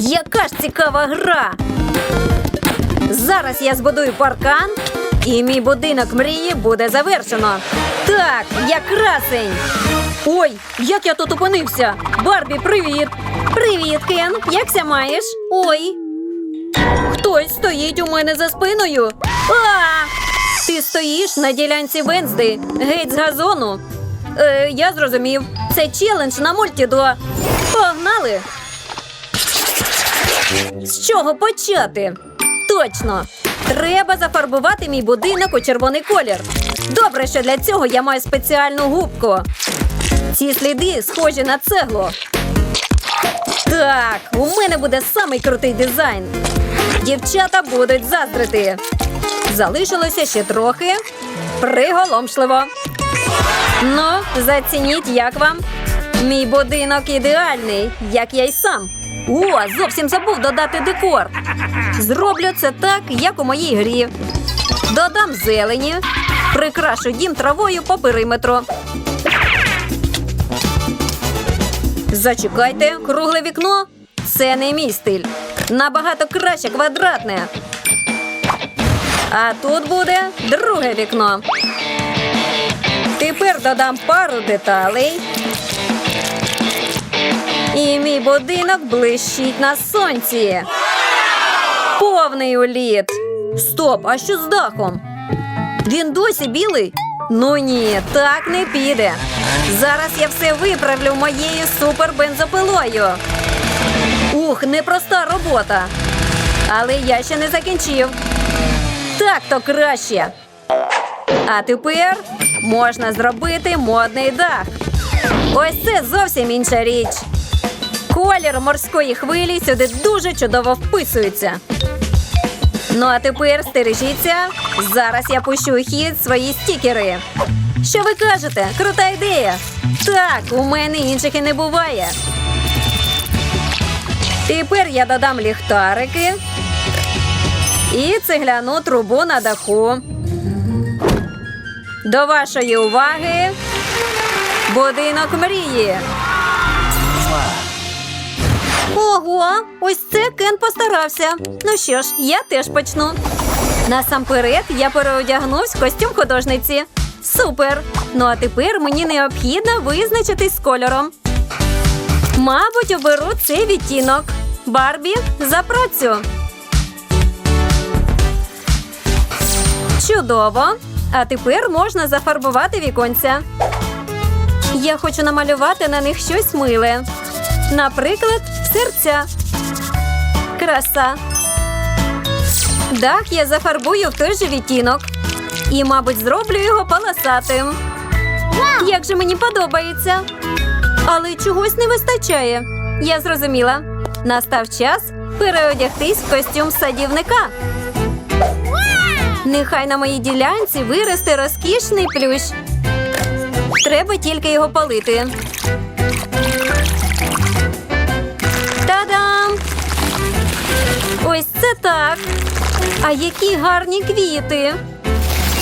Яка ж цікава гра! Зараз я збудую паркан, і мій будинок мрії буде завершено. Так, я красень. Ой, як я тут опинився? Барбі, привіт! Привіт, Кен. Якся маєш? Ой. Хтось стоїть у мене за спиною. А! Ти стоїш на ділянці Вензди, геть з газону. Е, я зрозумів. Це челендж на мультідо. Погнали! З чого почати? Точно! Треба зафарбувати мій будинок у червоний колір. Добре, що для цього я маю спеціальну губку. Ці сліди схожі на цеглу. Так, у мене буде самий крутий дизайн. Дівчата будуть заздрити. Залишилося ще трохи. Приголомшливо. Ну, зацініть, як вам. Мій будинок ідеальний, як я й сам. О, зовсім забув додати декор. Зроблю це так, як у моїй грі. Додам зелені, прикрашу дім травою по периметру. Зачекайте, кругле вікно. Це не мій стиль. Набагато краще квадратне. А тут буде друге вікно. Тепер додам пару деталей. Будинок блищить на сонці. Повний уліт. Стоп, а що з дахом? Він досі білий? Ну ні, так не піде. Зараз я все виправлю моєю супербензопилою. Ух, непроста робота. Але я ще не закінчив. Так то краще. А тепер можна зробити модний дах. Ось це зовсім інша річ. Колір морської хвилі сюди дуже чудово вписується. Ну а тепер стережіться. Зараз я пущу у хід свої стікери. Що ви кажете? Крута ідея. Так, у мене інших і не буває. Тепер я додам ліхтарики і цегляну трубу на даху. До вашої уваги будинок мрії. Ого, ось це Кен постарався. Ну що ж, я теж почну. Насамперед я переодягнусь в костюм художниці. Супер! Ну а тепер мені необхідно визначитись з кольором. Мабуть, оберу цей відтінок. Барбі за працю. Чудово! А тепер можна зафарбувати віконця. Я хочу намалювати на них щось миле. Наприклад, серця. Краса. Дах я зафарбую в той же відтінок. І, мабуть, зроблю його полосатим. Як же мені подобається. Але чогось не вистачає. Я зрозуміла. Настав час переодягтись в костюм садівника. Нехай на моїй ділянці виросте розкішний плющ. Треба тільки його полити. Та-дам! Ось це так. А які гарні квіти.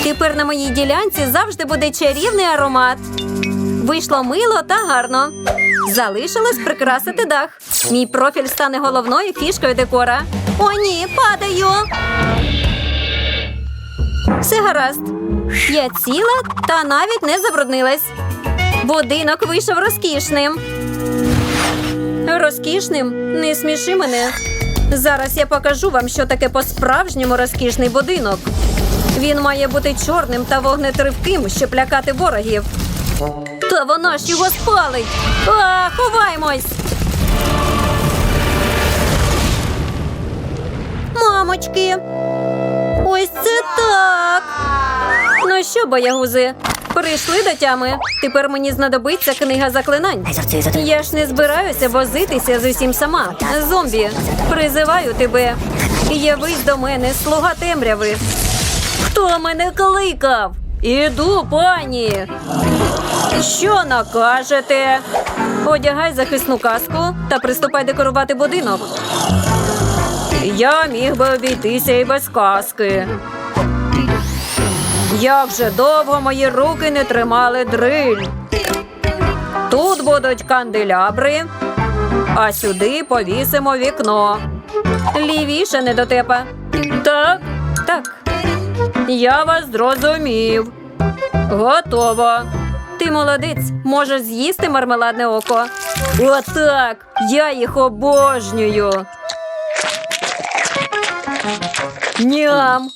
Тепер на моїй ділянці завжди буде чарівний аромат. Вийшло мило та гарно. Залишилось прикрасити дах. Мій профіль стане головною фішкою декора. О, ні, падаю. Все гаразд. Я ціла та навіть не забруднилась. Будинок вийшов розкішним. Розкішним? Не сміши мене. Зараз я покажу вам, що таке по-справжньому розкішний будинок. Він має бути чорним та вогнетривким, щоб лякати ворогів. Та вона ж його спалить. А, ховаймось. Мамочки. Ось це так. Ну що, боягузи, прийшли до тями. Тепер мені знадобиться книга заклинань. Я ж не збираюся возитися з усім сама. Зомбі, призиваю тебе. Явись до мене, слуга темряви. Хто мене кликав? Іду, пані. Що накажете? Одягай захисну каску та приступай декорувати будинок. Я міг би обійтися і без каски. Як же довго мої руки не тримали дриль. Тут будуть канделябри, а сюди повісимо вікно. Лівіше недотепа. Так, так. Я вас зрозумів. Готово. Ти молодець, можеш з'їсти мармеладне око. Отак. Я їх обожнюю. Ням.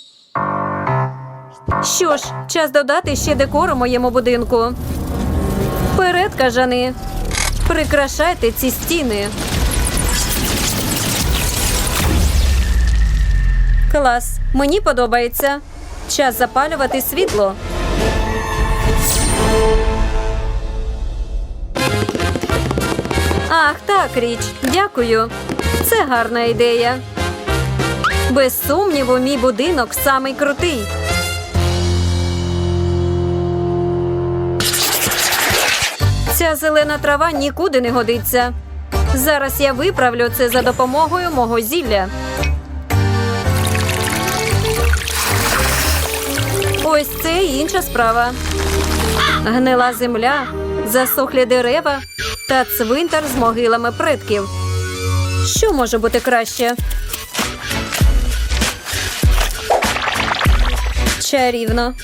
Що ж, час додати ще декору моєму будинку. Вперед, кажани. Прикрашайте ці стіни. Клас. Мені подобається. Час запалювати світло. Ах, так, річ. Дякую. Це гарна ідея. Без сумніву, мій будинок самий крутий. Ця зелена трава нікуди не годиться. Зараз я виправлю це за допомогою мого зілля. Ось це інша справа. Гнила земля, засохлі дерева та цвинтар з могилами предків. Що може бути краще? Чарівно.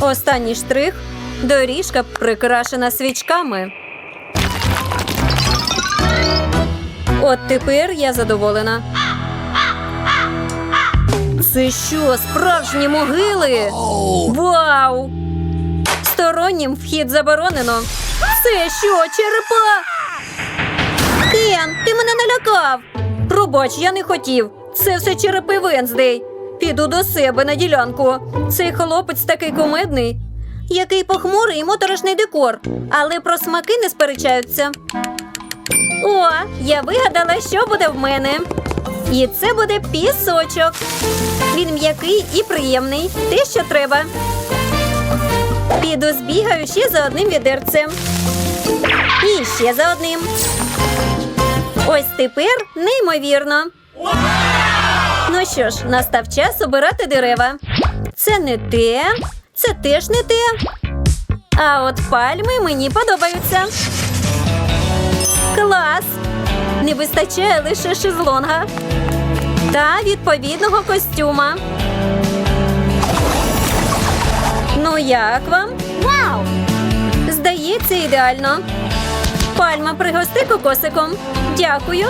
Останній штрих. Доріжка прикрашена свічками. От тепер я задоволена. Це що, справжні могили? Вау! Стороннім вхід заборонено. Це що, черепа? Кен, ти мене налякав. Пробач, я не хотів. Це все черепи Венздей. Піду до себе на ділянку. Цей хлопець такий кумедний. Який похмурий моторошний декор, але про смаки не сперечаються. О, я вигадала, що буде в мене. І це буде пісочок. Він м'який і приємний. Те, що треба. Піду збігаю ще за одним відерцем. І ще за одним. Ось тепер неймовірно. Ну що ж, настав час обирати дерева. Це не те, це теж не те. А от пальми мені подобаються. Клас! Не вистачає лише шезлонга та відповідного костюма. Ну, як вам? Вау! Здається, ідеально. Пальма пригости кокосиком. Дякую.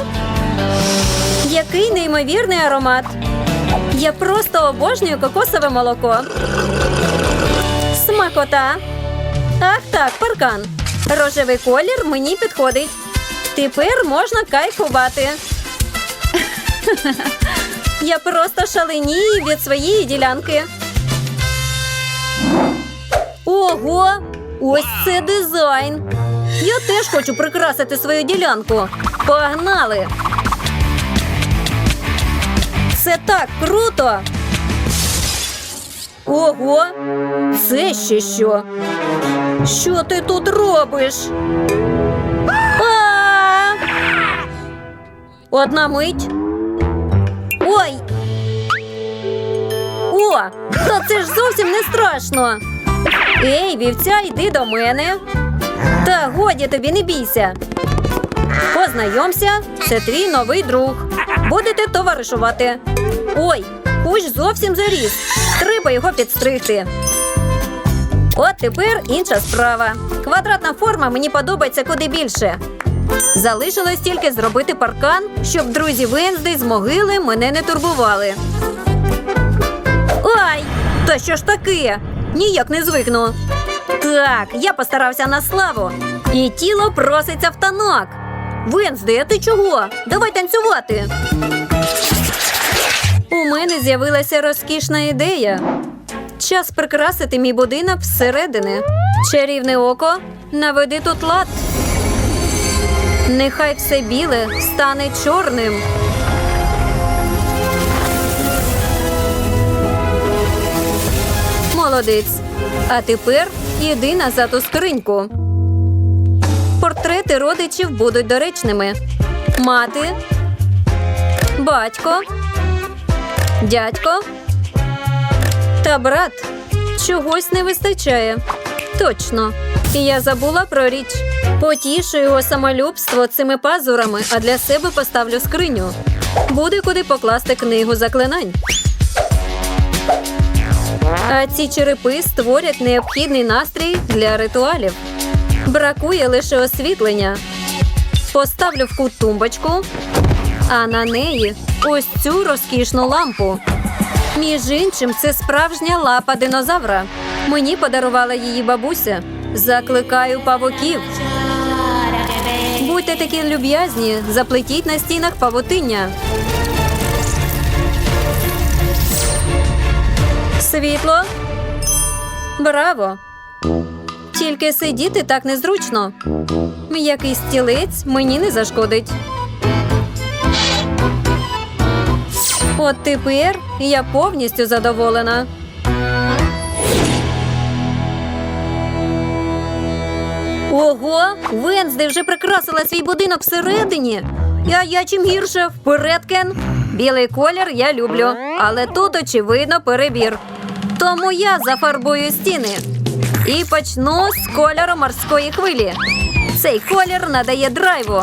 Який неймовірний аромат. Я просто обожнюю кокосове молоко. Смакота. Ах так, паркан. Рожевий колір мені підходить. Тепер можна кайфувати. Я просто шаленію від своєї ділянки. Ого! Ось це дизайн. Я теж хочу прикрасити свою ділянку. Погнали! Це так круто! Ого! Це ще що? Що ти тут робиш? Одна мить. Ой. О, та це ж зовсім не страшно. Ей, вівця, йди до мене. Та годі тобі не бійся. Познайомся, це твій новий друг. Будете товаришувати. Ой, кущ зовсім заріс. Треба його підстригти. От тепер інша справа. Квадратна форма мені подобається куди більше. Залишилось тільки зробити паркан, щоб друзі Венздей з могили мене не турбували. Ай! Та що ж таке? Ніяк не звикну. Так, я постарався на славу. І тіло проситься в танок. Венздей, а ти чого? Давай танцювати. Мене з'явилася розкішна ідея. Час прикрасити мій будинок зсередини. Чарівне око, наведи тут лад. Нехай все біле стане чорним. Молодець. А тепер іди назад у скриньку. Портрети родичів будуть доречними. Мати, батько, дядько та брат. Чогось не вистачає. Точно. Я забула про річ. Потішу його самолюбство цими пазурами, а для себе поставлю скриню. Буде куди покласти книгу заклинань. А ці черепи створять необхідний настрій для ритуалів. Бракує лише освітлення. Поставлю в кут тумбочку, а на неї ось цю розкішну лампу. Між іншим, це справжня лапа динозавра. Мені подарувала її бабуся. Закликаю павуків. Будьте такі люб'язні, заплетіть на стінах павутиння. Світло. Браво! Тільки сидіти так незручно. М'який стілець мені не зашкодить. От тепер я повністю задоволена. Ого, Венсди вже прикрасила свій будинок всередині. А я чим гірше вперед, Кен. Білий колір я люблю, але тут очевидно перебір. Тому я зафарбую стіни і почну з кольору морської хвилі. Цей колір надає драйву.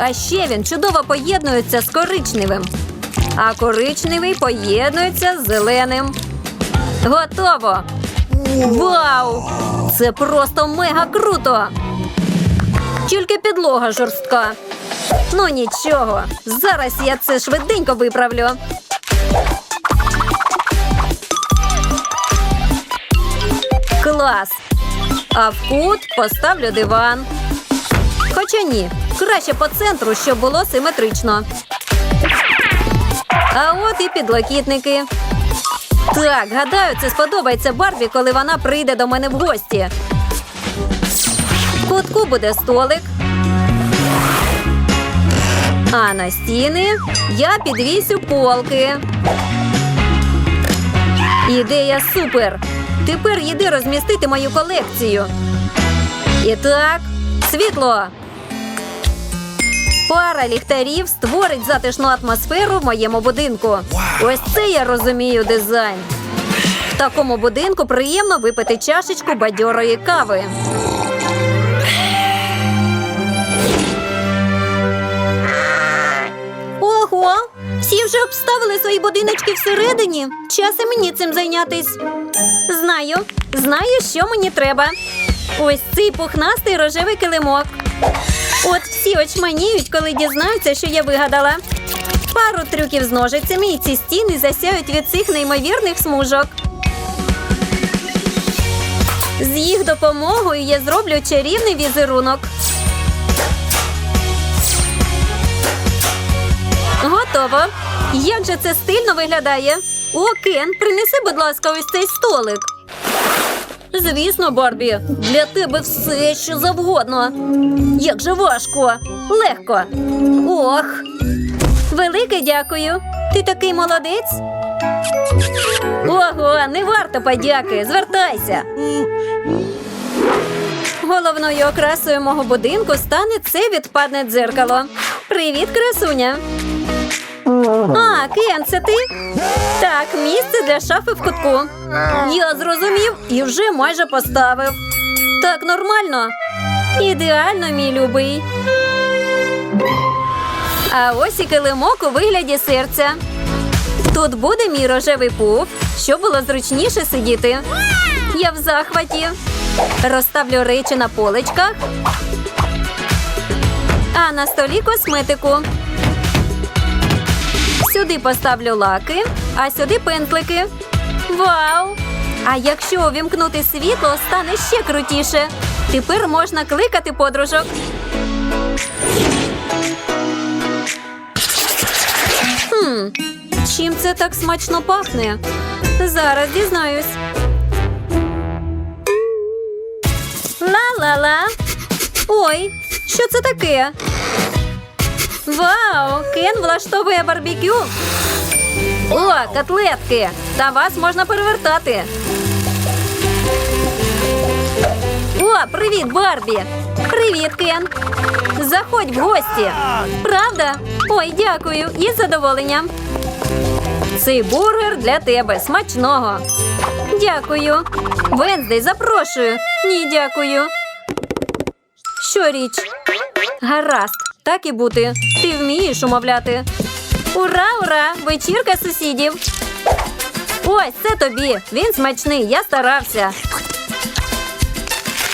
А ще він чудово поєднується з коричневим. А коричневий поєднується з зеленим. Готово! Вау! Це просто мега круто! Тільки підлога жорстка. Ну нічого, зараз я це швиденько виправлю. Клас! А в кут поставлю диван. Хоча ні, краще по центру, щоб було симетрично. А от і підлокітники. Так, гадаю, це сподобається Барбі, коли вона прийде до мене в гості. В кутку буде столик. А на стіни я підвісю полки. Ідея супер! Тепер йди розмістити мою колекцію. І так, світло. Пара ліхтарів створить затишну атмосферу в моєму будинку. Ось це я розумію дизайн. В такому будинку приємно випити чашечку бадьорої кави. Ого! Всі вже обставили свої будиночки всередині. Час і мені цим зайнятись. Знаю, знаю, що мені треба. Ось цей пухнастий рожевий килимок. От всі очманіють, коли дізнаються, що я вигадала. Пару трюків з ножицями і ці стіни засяють від цих неймовірних смужок. З їх допомогою я зроблю чарівний візерунок. Готово. Як же це стильно виглядає? О, Кен, принеси, будь ласка, ось цей столик. Звісно, Барбі, для тебе все, що завгодно. Як же важко, легко. Ох. Велике дякую. Ти такий молодець. Ого, не варто подяки. Звертайся. Головною окрасою мого будинку стане це відпадне дзеркало. Привіт, красуня. Кен, це ти? Так, місце для шафи в кутку. Я зрозумів і вже майже поставив. Так, нормально. Ідеально, мій любий. А ось і килимок у вигляді серця. Тут буде мій рожевий пуф, щоб було зручніше сидіти. Я в захваті. Розставлю речі на поличках. А на столі косметику. Сюди поставлю лаки, а сюди пентлики. Вау! А якщо увімкнути світло, стане ще крутіше. Тепер можна кликати подружок. Хм, чим це так смачно пахне? Зараз дізнаюсь. Ла-ла-ла. Ой, що це таке? Вау! Кен влаштовує барбекю. О, котлетки! Та вас можна перевертати. О, привіт, Барбі! Привіт, Кен! Заходь в гості. Правда? Ой, дякую, із задоволенням. Цей бургер для тебе смачного. Дякую. Венздей, запрошую. Ні, дякую. Що річ? Гаразд, так і бути. Ти вмієш умовляти. Ура, ура! Вечірка сусідів. Ось це тобі. Він смачний, я старався.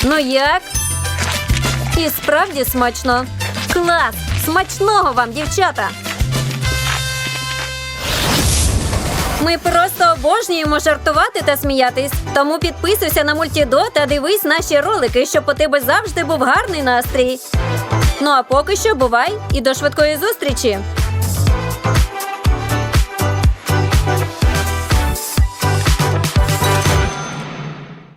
Ну як? І справді смачно. Клас! Смачного вам, дівчата! Ми просто обожнюємо жартувати та сміятись. Тому підписуйся на мультідо та дивись наші ролики, щоб у тебе завжди був гарний настрій. Ну а поки що бувай і до швидкої зустрічі!